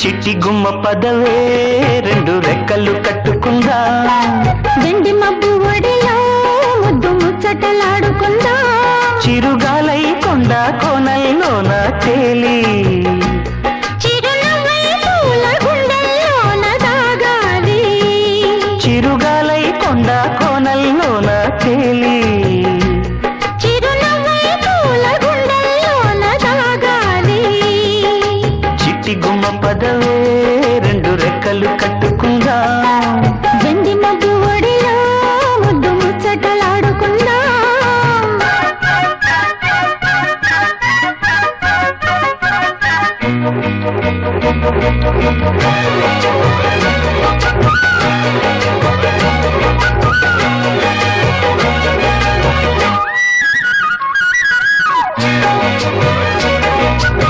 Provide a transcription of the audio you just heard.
చిట్టి గుమ్మ పదవే రెండు రెక్కలు కట్టుకుందా. వెండి మబ్బు ఒడిలో ముద్దు ముచ్చటలాడుకుందా? చిరుగాలై కొండ కోనల్లోన తేలి. చిరుగాలై కొండ బొమ్మ పదవే రెండు రెక్కలు కట్టుకుందా. వెండి మగ్గు ఒడిలా